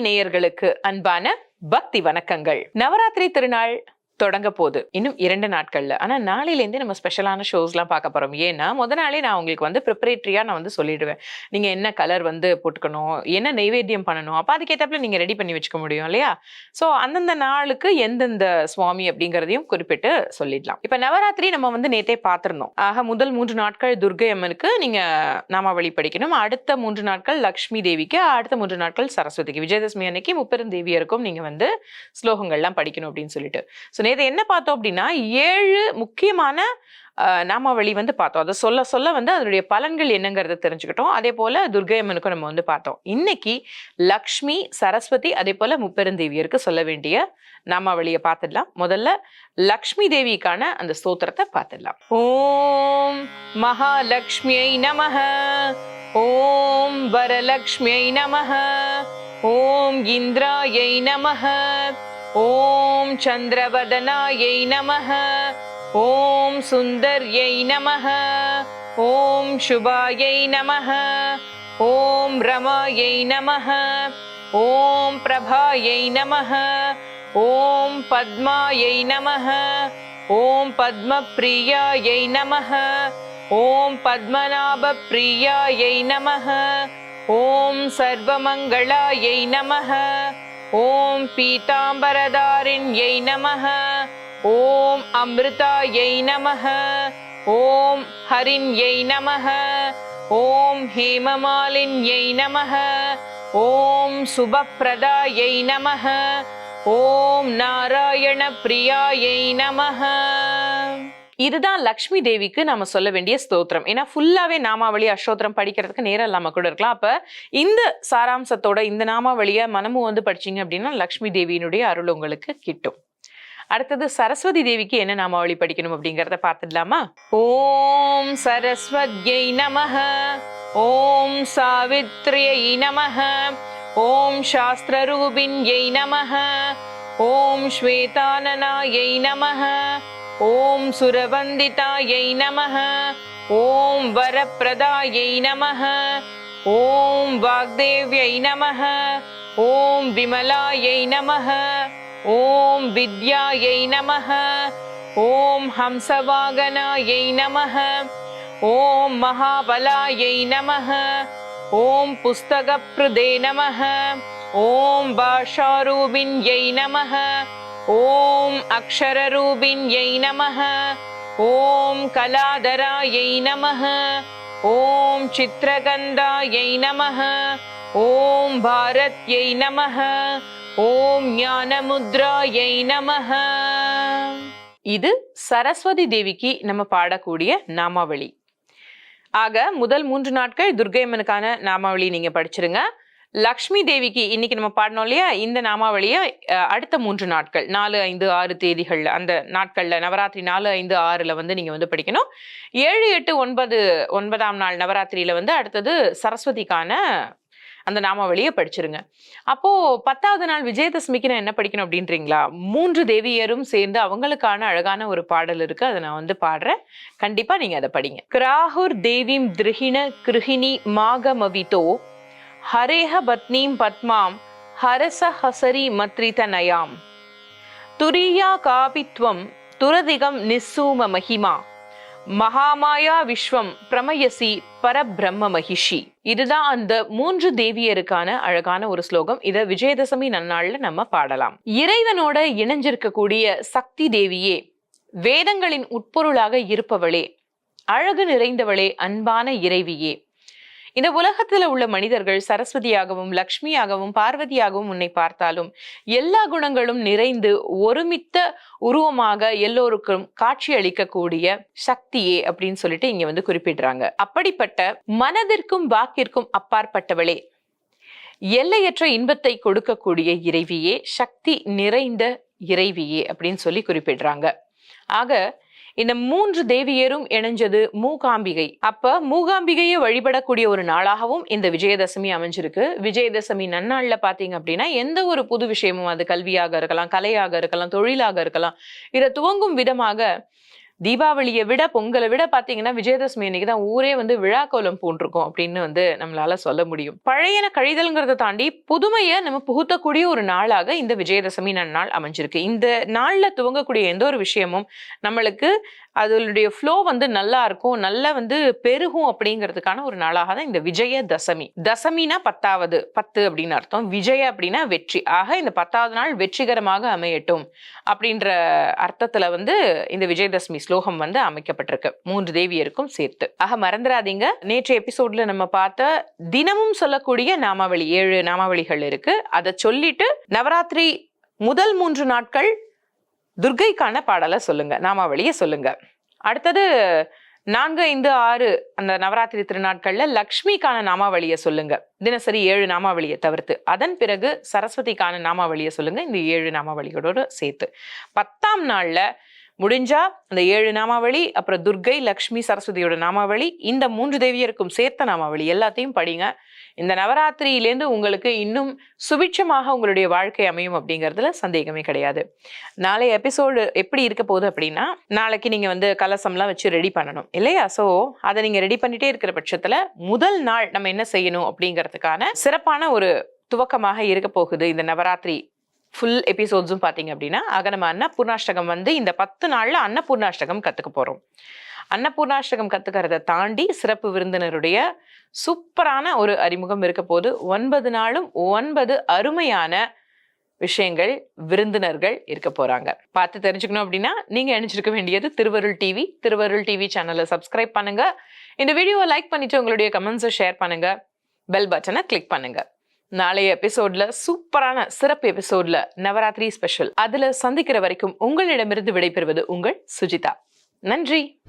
TV நேயர்களுக்கு அன்பான பக்தி வணக்கங்கள். நவராத்திரி திருநாள் தொடங்க போகுது இன்னும் இரண்டு நாட்கள்ல. ஆனா நாளையிலேருந்து நம்ம ஸ்பெஷலான ஷோஸ்லாம் பார்க்க போறோம். ஏன்னா முத நாளே நான் உங்களுக்கு வந்து ப்ரிப்பரேட்டரியா நான் வந்து சொல்லிடுவேன். நீங்க என்ன கலர் வந்து போட்டுக்கணும்? என்ன நைவேத்தியம் பண்ணணும்? அப்ப அதுக்கேற்றப்பல நீங்க ரெடி பண்ணி வச்சுக்க முடியும் இல்லையா? ஸோ அந்தந்த நாளுக்கு எந்தெந்த சுவாமி அப்படிங்கிறதையும் குறிப்பிட்டு சொல்லிடலாம். இப்ப நவராத்திரி நம்ம வந்து நேத்தே பார்த்திருந்தோம். ஆக முதல் மூன்று நாட்கள் துர்கை அம்மனுக்கு நீங்க நாமாவளி படிக்கணும். அடுத்த மூன்று நாட்கள் லக்ஷ்மி தேவிக்கு அடுத்த மூன்று நாட்கள் சரஸ்வதிக்கு. விஜயதசமி அன்னைக்கு முப்பெரும் தேவியருக்கும் நீங்க வந்து ஸ்லோகங்கள்லாம் படிக்கணும் அப்படின்னு சொல்லிட்டு. ஸோ நேற்று என்ன பார்த்தோம் அப்படின்னா ஏழு முக்கியமான நாமாவளி வந்து பார்த்தோம். அதை சொல்ல சொல்ல வந்து அதனுடைய பலன்கள் என்னங்கிறத தெரிஞ்சுக்கிட்டோம். அதே போல துர்கை அம்மனுக்கும் நம்ம வந்து பார்த்தோம். இன்னைக்கு லக்ஷ்மி சரஸ்வதி அதே போல முப்பெருந்தேவியருக்கு சொல்ல வேண்டிய நாமாவளியை பார்த்துடலாம். முதல்ல லக்ஷ்மி தேவிக்கான அந்த ஸ்தோத்திரத்தை பார்த்துடலாம். ஓம் மகாலட்சுமியை நமக. ஓம் வரலக்ஷ்மியை நமக. ஓம் இந்திராயை நமக. ॐ चन्द्रवदनायै नमः। ॐ सुन्दर्यै नमः। ॐ शुभायै नमः। ॐ रमायै नमः। ॐ प्रभायै नमः। ॐ पद्मायै नमः। ॐ पद्मप्रियायै नमः। ॐ पद्मनाभप्रियायै नमः। ॐ सर्वमङ्गलायै नमः। ஓம் பீதாம்பரதாரிண்யை நமः ஓம் அமிர்தாயை நமः ஓம் ஹரிண்யை நமः ஓம் ஹேமமாலின்யை நமः ஓம் சுபப்பிரதாயை நமः ஓம் நாராயண பிரியாயை நமः இதுதான் லக்ஷ்மி தேவிக்கு நாம சொல்ல வேண்டிய ஸ்தோத்திரம். ஏன்னா ஃபுல்லாவே நாமாவளி அஷ்டோத்திரம் படிக்கிறதுக்கு நேரம் இல்லாமல் கூட இருக்கலாம். அப்ப இந்த சாராம்சத்தோட இந்த நாமாவளியை மனமும் வந்து படிச்சீங்க அப்படின்னா லக்ஷ்மி தேவியினுடைய அருள் உங்களுக்கு கிட்டும். அடுத்தது சரஸ்வதி தேவிக்கு என்ன நாமாவளி படிக்கணும் அப்படிங்கிறத பார்த்துடலாமா? ஓம் சரஸ்வத்யை நமக ஓம் சாவித்ரியை நமக ஓம் சாஸ்திரரூபிண்யை நமக ஓம் ஸ்வேதானனாயை நமக ॐ सुरवन्दितायै नमः। ॐ वरप्रदायै नमः। ॐ वाग्देव्यै नमः। ॐ विमलायै नमः। ॐ विद्यायै नमः। ॐ हंसवागनायै नमः। ॐ महाबलायै नमः। ॐ पुस्तकप्रदे नमः। ॐ भाषारूपिण्यै नमः। ஓம் அக்ஷரரூபிண்யை நமக ஓம் கலாதராயை நமக ஓம் சித்திரகந்தாயை நமக ஓம் பாரத்யை நமக ஓம் ஞானமுத்ராயை நமக இது சரஸ்வதி தேவிக்கு நம்ம பாடக்கூடிய நாமாவளி. ஆக முதல் மூன்று நாட்கள் துர்கையம்மனுக்கான நாமாவளி நீங்க படிச்சிருங்க. லக்ஷ்மி தேவிக்கு இன்னைக்கு நம்ம பாடினோம் இல்லையா? இந்த நாமாவளியை அடுத்த மூன்று நாட்கள் நாலு ஐந்து ஆறு தேதிகள்ல அந்த நாட்கள்ல நவராத்திரி நாலு ஐந்து ஆறுல வந்து நீங்க வந்து படிக்கணும். ஏழு எட்டு ஒன்பது ஒன்பதாம் நாள் நவராத்திரியில வந்து அடுத்தது சரஸ்வதிக்கான அந்த நாமாவளியை படிச்சிருங்க. அப்போ பத்தாவது நாள் விஜயதசமிக்கு நான் என்ன படிக்கணும் அப்படின்றீங்களா? மூன்று தேவியரும் சேர்ந்து அவங்களுக்கான அழகான ஒரு பாடல் இருக்கு. அதை நான் வந்து பாடுறேன். கண்டிப்பா நீங்க அதை படிங்க. கிராகுர் தேவிம் திருஹிண கிருஹிணி மாகமவிதோ ஹரேஹ பத்னீம் பத்மாம் ஹரச ஹசரி மத்ரித நயாம் துரியா காபித்வம் துரதிகம் நிஸ்ஸூம மகிமா. மகாமாயா விஸ்வம் பிரமயசி பரபிரம்ம மகிஷி. இதுதான் அந்த மூன்று தேவியருக்கான அழகான ஒரு ஸ்லோகம். இதை விஜயதசமி நன்னாள்ல நம்ம பாடலாம். இறைவனோட இணைஞ்சிருக்கக்கூடிய சக்தி தேவியே வேதங்களின் உட்பொருளாக இருப்பவளே அழகு நிறைந்தவளே அன்பான இறைவியே. இந்த உலகத்துல உள்ள மனிதர்கள் சரஸ்வதியாகவும் லக்ஷ்மியாகவும் பார்வதியாகவும் உன்னை பார்த்தாலும் எல்லா குணங்களும் நிறைந்து ஒருமித்த உருவமாக எல்லோருக்கும் காட்சி அளிக்கக்கூடிய சக்தியே அப்படின்னு சொல்லிட்டு இங்க வந்து குறிப்பிடுறாங்க. அப்படிப்பட்ட மனதிற்கும் வாக்கிற்கும் அப்பாற்பட்டவளே எல்லையற்ற இன்பத்தை கொடுக்கக்கூடிய இறைவியே சக்தி நிறைந்த இறைவியே அப்படின்னு சொல்லி குறிப்பிடுறாங்க. ஆக இந்த மூன்று தேவியரும் இணைஞ்சது மூகாம்பிகை. அப்ப மூகாம்பிகையை வழிபடக்கூடிய ஒரு நாளாகவும் இந்த விஜயதசமி அமைஞ்சிருக்கு. விஜயதசமி நன்னாள்ல பாத்தீங்க அப்படின்னா எந்த ஒரு புது விஷயமும் அது கல்வியாக இருக்கலாம் கலையாக இருக்கலாம் தொழிலாக இருக்கலாம். இதை துவங்கும் விதமாக தீபாவளியை விட பொங்கலை விட பாத்தீங்கன்னா விஜயதசமி அன்னைக்கு தான் ஊரே வந்து விழா கோலம் பூண்டிருக்கும் அப்படின்னு வந்து நம்மளால சொல்ல முடியும். பழையன கழிதல்ங்கிறத தாண்டி புதுமையை நம்ம புகுத்தக்கூடிய ஒரு நாளாக இந்த விஜயதசமி நன்னாள் அமைஞ்சிருக்கு. இந்த நாள்ல துவங்கக்கூடிய எந்த ஒரு விஷயமும் நம்மளுக்கு அதனுடைய ஃப்ளோ வந்து நல்லா இருக்கும். நல்லா வந்து பெருகும் அப்படிங்கிறதுக்கான ஒரு நாளாக தான் இந்த விஜய தசமி. தசமினா பத்தாவது பத்து அப்படின்னு அர்த்தம். விஜய அப்படின்னா வெற்றி. ஆக இந்த பத்தாவது நாள் வெற்றிகரமாக அமையட்டும் அப்படின்ற அர்த்தத்துல வந்து இந்த விஜயதசமி ஸ்லோகம் வந்து அமைக்கப்பட்டிருக்கு. மூன்று தேவியருக்கும் சேர்த்து. ஆக மறந்துடாதீங்க நேற்று எபிசோட்ல நம்ம பார்த்த தினமும் சொல்லக்கூடிய நாமாவளி ஏழு நாமாவளிகள் இருக்கு. அதை சொல்லிட்டு நவராத்திரி முதல் மூன்று நாட்கள் துர்கைக்கான பாடலை சொல்லுங்க நாமாவளியை சொல்லுங்க. அடுத்தது நான்கு ஐந்து ஆறு அந்த நவராத்திரி திருநாட்கள்ல லக்ஷ்மிக்கான நாமாவளியை சொல்லுங்க. தினசரி ஏழு நாமாவளியை தவிர்த்து. அதன் பிறகு சரஸ்வதிக்கான நாமாவளியை சொல்லுங்க இந்த ஏழு நாமாவளிகளோடு சேர்த்து. பத்தாம் நாள்ல முடிஞ்சா இந்த ஏழு நாமாவளி அப்புறம் துர்கை லக்ஷ்மி சரஸ்வதியோட நாமாவளி இந்த மூன்று தேவியருக்கும் சேர்த்த நாமாவளி எல்லாத்தையும் படிங்க. இந்த நவராத்திரியிலேருந்து உங்களுக்கு இன்னும் சுபிட்சமாக உங்களுடைய வாழ்க்கை அமையும் அப்படிங்கிறதுல சந்தேகமே கிடையாது. நாளைய எபிசோடு எப்படி இருக்க போகுது அப்படின்னா நாளைக்கு நீங்கள் வந்து கலசம்லாம் வச்சு ரெடி பண்ணணும் இல்லையா? ஸோ அதை நீங்கள் ரெடி பண்ணிட்டே இருக்கிற பட்சத்தில் முதல் நாள் நம்ம என்ன செய்யணும் அப்படிங்கிறதுக்கான சிறப்பான ஒரு துவக்கமாக இருக்க போகுது இந்த நவராத்திரி ஃபுல் எபிசோட்ஸும் பார்த்தீங்க அப்படின்னா ஆக நம்ம அன்னபூர்ணாஷ்டகம் வந்து இந்த பத்து நாளில் அன்னபூர்ணாஷ்டகம் கற்றுக்க போகிறோம் அன்னபூர்ணாஷ்டகம் கற்றுக்கிறத தாண்டி சிறப்பு விருந்தினருடைய சூப்பரான ஒரு அறிமுகம் இருக்க போது ஒன்பது நாளும் ஒன்பது அருமையான விஷயங்கள் விருந்தினர்கள் இருக்க போகிறாங்க பார்த்து தெரிஞ்சுக்கணும் அப்படின்னா நீங்கள் நினைச்சிருக்க வேண்டியது திருவருள் டிவி திருவருள் டிவி சேனலை சப்ஸ்கிரைப் பண்ணுங்கள் இந்த வீடியோவை லைக் பண்ணிவிட்டு உங்களுடைய கமெண்ட்ஸை ஷேர் பண்ணுங்கள் பெல் பட்டனை கிளிக் பண்ணுங்கள் நாளைய எபிசோட்ல சூப்பரான சிறப்பு எபிசோட்ல நவராத்திரி ஸ்பெஷல் அதுல சந்திக்கிற வரைக்கும் உங்களிடமிருந்து விடைபெறுவது உங்கள் சுஜிதா. நன்றி!